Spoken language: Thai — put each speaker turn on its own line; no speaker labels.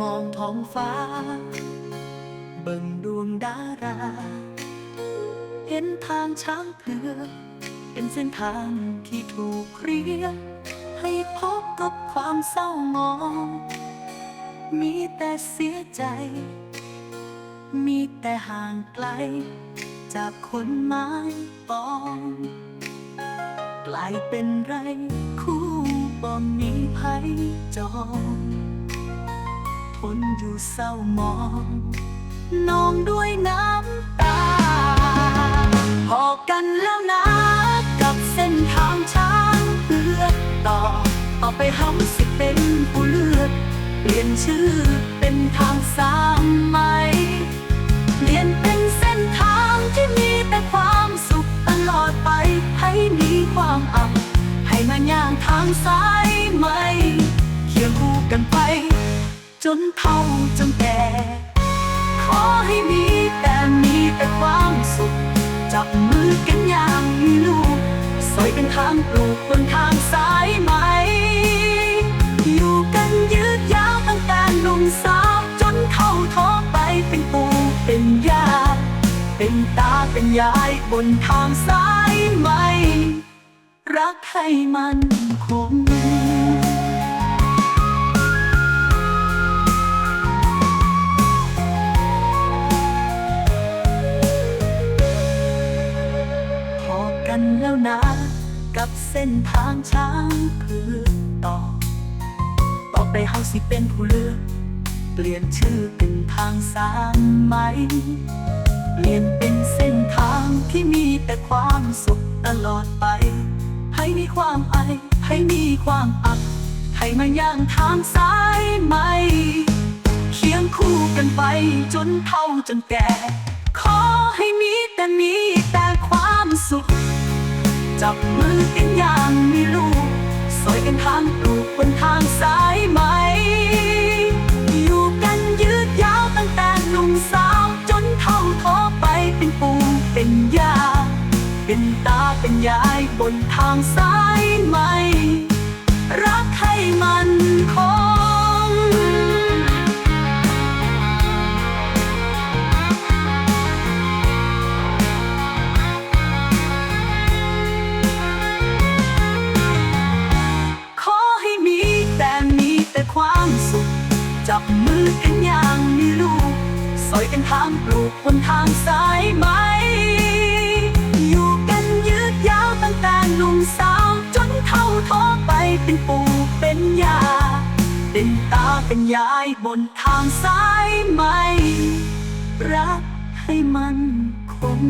มองท้องฟ้า เบิ่งดวงดารา เห็นทางช้างเผือกเป็นเส้นทางที่ถูกเรียกให้พบกับความเศร้ามอง มีแต่เสียใจ มีแต่ห่างไกล จากคนไม้ปองกลายเป็นไรคู่บ่มีไผจอง นอยู่เศร้ามองนองด้วยน้ำตา พอกันแล้วนะกับเส้นทางช้างเลือดต่อ ต่อไปเฮาสิเป็นผู้เลือกเปลี่ยนชื่อเป็นทางสามไหมเปลี่ยนเป็นเส้นทางที่มีแต่ความสุขตลอดไป ให้มีความอับให้มันย่างทางสายไหมเคียงคู่กันไป จนเฒ่าจนแก่ ขอให้มีแต่มีแต่ความสุข จับมือกันอย่างมีลูกสอยเป็นทางปลูกบนทางสายไหม อยู่กันยืดยาวตั้งแต่หนุ่มสาวจนเข้าท้อไปเป็นปู่เป็นย่าเป็นตาเป็นยายบนทางสายไหม รักให้มันคง นแล้วนะกับเส้นทางช้างเพื่อต่อ ต่อไปเฮาสิเป็นผู้เลือก เปลี่ยนชื่อเป็นทางสามไหม เปลี่ยนเป็นเส้นทางที่มีแต่ความสุขตลอดไป ให้มีความไอ ให้มีความอับ ให้มาย่างทางสายไหม เคียงคู่กันไปจนเฒ่าจนแก่ ขอให้มีแต่มีแต่ จับมือกันอย่างมีลูกสอยกันทางปลูกบนทางสายไหม อยู่กันยืดยาวตั้งแต่หนุ่มสาวจนเท่าท้อไปเป็นปู่เป็นย่าเป็นตาเป็นยายบนทางสายไหม รักให้มัน จับมือกันอย่างมีลูกสอยกันทางปลูกบนทางสายไหม อยู่กันยืดยาวตั้งแต่หนุ่มสาวจนเท่าท้อไปเป็นปู่เป็นย่าเป็นตาเป็นยายบนทางสายไหม รักให้มันคง